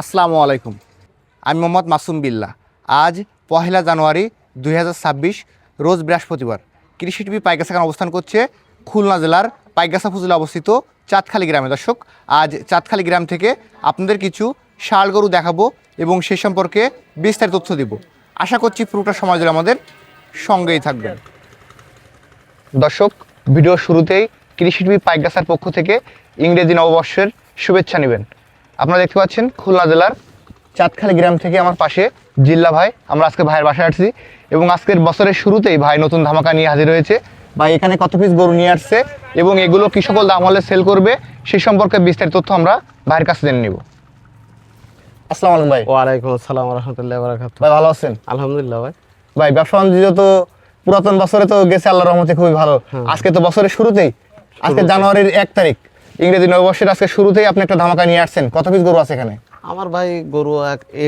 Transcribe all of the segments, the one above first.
আসসালামু আলাইকুম। আমি মোহাম্মদ মাসুম বিল্লাহ আজ পহেলা জানুয়ারি দুই হাজার ছাব্বিশ, রোজ বৃহস্পতিবার। কৃষি টিভি পাইগাছা খান অবস্থান করছে খুলনা জেলার পাইগাছা উপজেলা অবস্থিত চাঁদখালি গ্রামে। দর্শক, আজ চাঁদখালি গ্রাম থেকে আপনাদের কিছু শাল গরু দেখাবো এবং সে সম্পর্কে বিস্তারিত তথ্য দিব। আশা করছি পুরোটা সময় ধরে আমাদের সঙ্গেই থাকবেন। দর্শক ভিডিওর শুরুতেই কৃষি টিভি পাইকগাছার পক্ষ থেকে ইংরেজি নববর্ষের শুভেচ্ছা নেবেন। আপনারা দেখতে পাচ্ছেন খুলনা জেলার চাঁদখালি গ্রাম থেকে আমার পাশে জিল্লা ভাই। আমরা আজকে ভাইয়ের বাসায় আসছি এবং আজকের বছরের শুরুতেই ভাই নতুন ধামাকা নিয়ে হাজির হয়েছে। ভাই এখানে কত পিস গরু নিয়ে আসছে এবং এগুলো কি সকল দাম হলে সেল করবে সে সম্পর্কে বিস্তারিত তথ্য আমরা ভাইয়ের কাছে জেনে নিব। আসসালামু আলাইকুম ভাই। ওয়ালাইকুম আসসালাম রহমতুল্লাহ বারাকাত ভাই ভালো আছেন? আলহামদুলিল্লাহ ভাই। ভাই ব্যবসা বাণিজ্য তো পুরাতন বছরে তো গেছে আল্লাহর রহমতে খুবই ভালো। আজকে তো বছরের শুরুতেই আজকে জানুয়ারির এক তারিখ। ইংরেজি নববর্ষের আজকে শুরুতেই আপনি একটা ধামাকা নিয়ে আসছেন। কত পিস গরু আছে এখানে? আমার ভাই গরু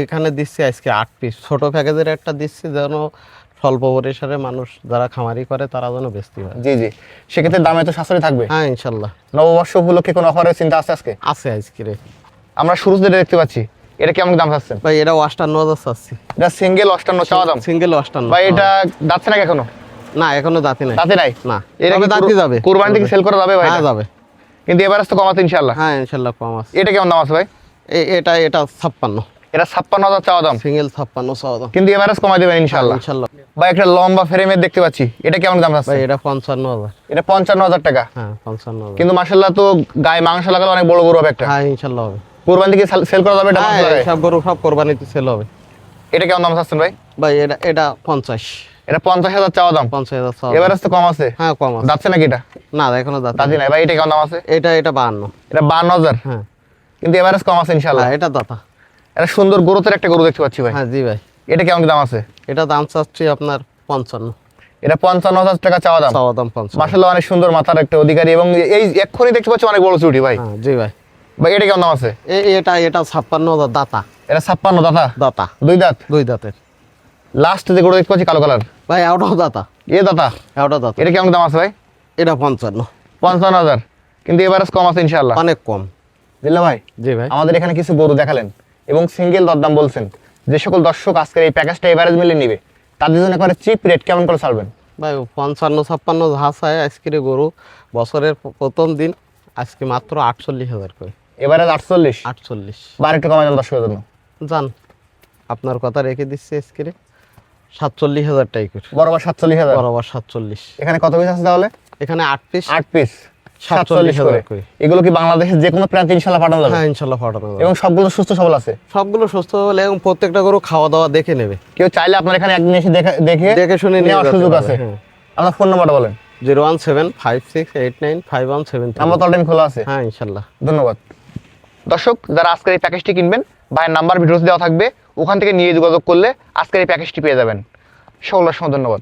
এখানে দিচ্ছি আজকে আট পিস ছোট প্যাকেজের একটা দিচ্ছি যেন স্বল্প পরিসরে মানুষ যারা খামারি করে তারা যেন বেচতে পারে। জি জি। সেক্ষেত্রে দামে তো সাশ্রয় থাকবে। হ্যাঁ ইনশাল্লাহ। নববর্ষ উপলক্ষে কোনো অফারের চিন্তা আছে আজকে? আছে আজকে রে। আমরা শুরু থেকে দেখতে পাচ্ছি এটা কেমন দাম চাচ্ছেন? ভাই এটা অষ্টান্ন হাজার চাচ্ছি। এটা সিঙ্গেল অষ্টান্ন চাওয়া দাম। সিঙ্গেল অষ্টান্ন। ভাই এটা যাচ্ছে না এখনও? না এখনও দাঁতি নাই। দাঁতে নাই? না এটা দাঁতি যাবে। কুরবানি থেকে সেল করা যাবে ভাই হ্যাঁ যাবে। কিন্তু এবার তো কমাতে ইনশাল্লাহ হ্যাঁ ইনশাল্লাহ কম আছে। এটা কেমন দাম আছে ভাই? এটা এটা ছাপ্পান্ন। এটা ছাপ্পান্ন হাজার চাওয়া দাম? সিঙ্গেল ছাপ্পান্ন চাওয়া দাম। কিন্তু এভারেজ কমাই দেবেন ইনশাল্লাহ ইনশাল্লাহ ভাই একটা লম্বা ফ্রেমের দেখতে পাচ্ছি। এটা কেমন দাম আছে? ভাই এটা পঞ্চান্ন হাজার। এটা পঞ্চান্ন হাজার টাকা। হ্যাঁ পঞ্চান্ন কিন্তু মাসাল্লাহ তো গায়ে মাংস লাগালে অনেক বড় গরু হবে একটা। হ্যাঁ ইনশাল্লাহ হবে। কোরবান থেকে সেল করা যাবে এটা হ্যাঁ সব গরু সব কোরবানিতে সেল হবে। এটা কেমন দাম চাচ্ছেন ভাই? ভাই এটা এটা পঞ্চাশ। এটা পঞ্চাশ হাজার চাওয়া দাম। পঞ্চাশ হাজার চাওয়া এভারেজ তো কম আছে। হ্যাঁ কম আছে। যাচ্ছে নাকি এটা? না এখনও দাঁত দাদি নাই। ভাই এটা কেমন দাম আছে? এটা এটা বাহান্ন। এটা বান্ন হাজার? হ্যাঁ। কিন্তু এভারেজ কম আছে ইনশাল্লাহ হ্যাঁ এটা দাতা। এটা সুন্দর গরুতের একটা গরু দেখতে পাচ্ছি ভাই। হ্যাঁ জি ভাই। এটা কেমন দাম আছে? এটা দাম চাচ্ছি আপনার পঞ্চান্ন। এটা পঞ্চান্ন হাজার টাকা চাওয়া দাম। চাওয়া দাম পঞ্চান্ন। মাসাল্লাহ অনেক সুন্দর মাথার একটা অধিকারী এবং এই এক্ষুনি দেখতে পাচ্ছি অনেক বড় চুটি ভাই। হ্যাঁ জি ভাই। ভাই এটা কেমন দাম আছে? এটা এটা ছাপ্পান্ন হাজার দাতা। এটা ছাপ্পান্ন দাদা দাতা। দুই দাঁত? দুই দাঁতের। লাস্ট যে গরু দেখতে পাচ্ছি কালো কালার। ভাই এটাও দাতা। এ দাদা এটাও দাতা। এটা কেমন দাম আছে ভাই? এটা পঞ্চান্ন। পঞ্চান্ন হাজার। কিন্তু এভারেজ কম আছে ইনশাল্লাহ অনেক কম। দিল্লা ভাই জি ভাই। আমাদের এখানে কিছু গরু দেখালেন এবং সিঙ্গেল দরদাম বলছেন। যে সকল দর্শক আজকের এই প্যাকেজটা এভারেজ মিলে নিবে তাদের জন্য একবারে চিপ রেট কেমন করে ছাড়বেন? ভাই পঞ্চান্ন ছাপ্পান্ন হাসায় আজকের গরু বছরের প্রথম দিন আজকে মাত্র আটচল্লিশ হাজার করে। এভারেজ আটচল্লিশ। আটচল্লিশ। বা একটু কমাই দেন দর্শকের জন্য। যান আপনার কথা রেখে দিচ্ছে আজকে সাতচল্লিশ হাজার টাইপের বরাবর সাতচল্লিশ হাজার। বরাবর সাতচল্লিশ। এখানে কত পিস আছে তাহলে? এখানে আট পিস আট পিস সাতচল্লিশ করে। এগুলো কি বাংলাদেশের যে কোনো প্রান্তে ইনশাল্লাহ পাঠানো যাবে? হ্যাঁ ইনশাল্লাহ ফাটানো যাবে। এবং সবগুলো সুস্থ সবল আছে? সবগুলো সুস্থ হলে এবং প্রত্যেকটা গরু খাওয়া দাওয়া দেখে নেবে। কেউ চাইলে আপনার এখানে একদিন এসে দেখে- দেখে দেখে শুনে নেওয়ার সুযোগ আছে। হ্যাঁ। আপনার ফোন নাম্বারটা বলেন। Zero one seven five six eight nine five one seven number তো খোলা আছে। হ্যাঁ ইনশাল্লাহ। ধন্যবাদ। দর্শক যারা আজকের এই প্যাকেজটি কিনবেন ভাইয়ের নাম্বার ভিডিওতে দেওয়া থাকবে। ওখান থেকে নিয়ে যোগাযোগ করলে আজকের এই প্যাকেজটি পেয়ে যাবেন। সকলের সময় ধন্যবাদ।